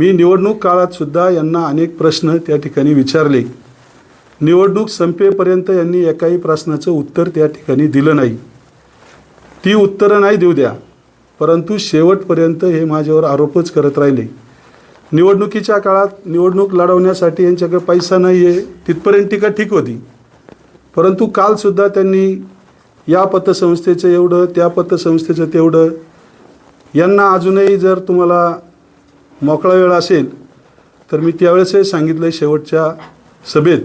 मी निवडणूक काळात सुद्धा यांना अनेक प्रश्न त्या ठिकाणी विचारले. निवडणूक संपेपर्यंत यांनी एकाही प्रश्नाचं उत्तर त्या ठिकाणी दिलं नाही. ती उत्तरं नाही देऊ द्या परंतु शेवटपर्यंत हे माझ्यावर आरोपच करत राहिले. निवडणुकीच्या काळात निवडणूक लढवण्यासाठी यांच्याकडे पैसा नाही आहे तिथपर्यंत टीका ठीक होती. परंतु कालसुद्धा त्यांनी या पतसंस्थेचं एवढं त्या पतसंस्थेचं तेवढं यांना अजूनही जर तुम्हाला मोकळा वेळ असेल तर मी त्यावेळेसही सांगितलं आहे शेवटच्या सभेत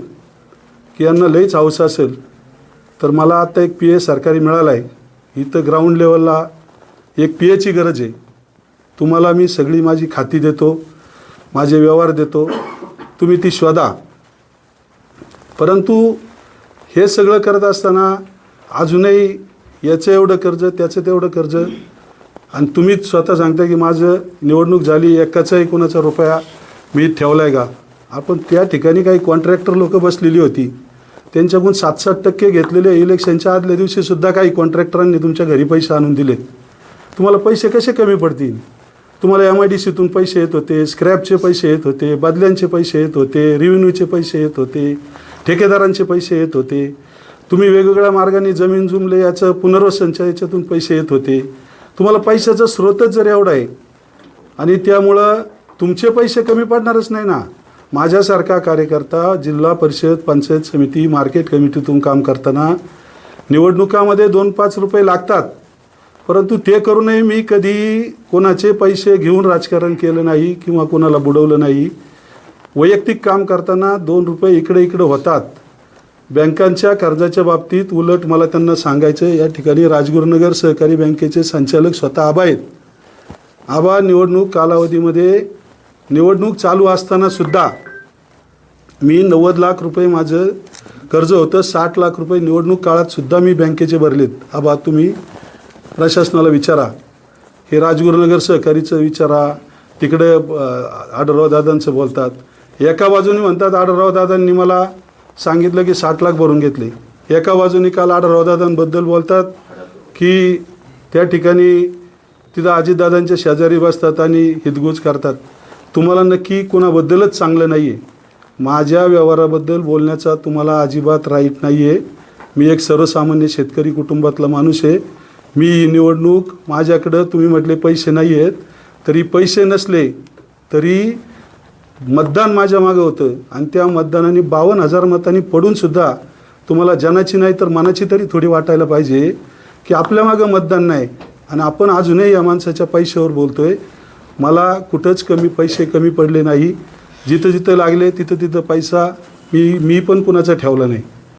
की यांना लईच हौस असेल. तर मला आता एक पी ए सरकारी मिळाला आहे इथं ग्राउंड लेवलला एक पी एची गरज आहे. तुम्हाला मी सगळी माझी खाती देतो माझे व्यवहार देतो. तुम्ही ती शोधा. परंतु हे सगळं करत असताना अजूनही याचं एवढं कर्ज त्याचं तेवढं कर्ज आणि तुम्हीच स्वतः सांगता की माझं निवडणूक झाली एकाचाही कोणाचा रुपया मी ठेवला आहे का? आपण त्या ठिकाणी काही कॉन्ट्रॅक्टर लोकं बसलेली होती. त्यांच्याकडून सात सात टक्के घेतलेले इलेक्शनच्या आदल्या दिवशीसुद्धा काही कॉन्ट्रॅक्टरांनी तुमच्या घरी पैसे आणून दिलेत. तुम्हाला पैसे कसे कमी पडतील? तुम्हाला एम आय डी सीतून पैसे येत होते स्क्रॅपचे पैसे येत होते बदल्यांचे पैसे येत होते रेव्हेन्यूचे पैसे येत होते ठेकेदारांचे पैसे येत होते. तुम्ही वेगवेगळ्या मार्गाने जमीन जुमले याचं पुनर्वसनच्या याच्यातून पैसे येत होते. तुम्हाला पैशाचा स्रोतच जर एवढा आहे आणि त्यामुळं तुमचे पैसे कमी पडणारच नाही ना. माझ्यासारखा कार्यकर्ता जिल्हा परिषद पंचायत समिती मार्केट कमिटीतून काम करताना निवडणुकामध्ये दोन पाच रुपये लागतात. परंतु ते करूनही मी कधी कोणाचे पैसे घेऊन राजकारण केलं नाही किंवा कोणाला बुडवलं नाही. वैयक्तिक काम करताना दोन रुपये इकडे इकडे होतात. बँकांच्या कर्जाच्या बाबतीत उलट मला त्यांना सांगायचं या ठिकाणी राजगुरुनगर सहकारी बँकेचे संचालक स्वतः आबा आहेत. आबा निवडणूक कालावधीमध्ये निवडणूक चालू असताना सुद्धा मी नव्वद लाख रुपये माझं कर्ज होतं. साठ लाख रुपये निवडणूक काळात सुद्धा मी बँकेचे भरलेत. आबा तुम्ही प्रशासनाला विचारा. हे राजगुरुनगर सहकारीचं विचारा. तिकडे आढळराव दादांचं बोलतात. एका बाजूने म्हणतात आढळराव दादांनी मला सांगितलं की साठ लाख भरून घेतले. एका बाजूने काल आढरावदादांबद्दल बोलतात की त्या ठिकाणी तिथं अजितदादांच्या शेजारी बसतात आणि हितगुज करतात. तुम्हाला नक्की कोणाबद्दलच चांगलं नाही आहे माझ्या व्यवहाराबद्दल बोलण्याचा तुम्हाला अजिबात राईट नाही आहे मी एक सर्वसामान्य शेतकरी कुटुंबातला माणूस आहे. मी ही निवडणूक माझ्याकडं तुम्ही म्हटले पैसे नाही आहेत तरी पैसे नसले तरी मतदान माझ्या मागं होतं. आणि त्या मतदानाने बावन्न हजार मतांनी पडूनसुद्धा तुम्हाला जनाची नाही तर मनाची तरी थोडी वाटायला पाहिजे की आपल्या मागं मतदान नाही. आणि आपण अजूनही या माणसाच्या पैशावर बोलतोय. मला कुठंच कमी पैसे कमी पडले नाही. जिथं जिथं लागले तिथं तिथं पैसा मी मी पण कुणाचा ठेवला नाही.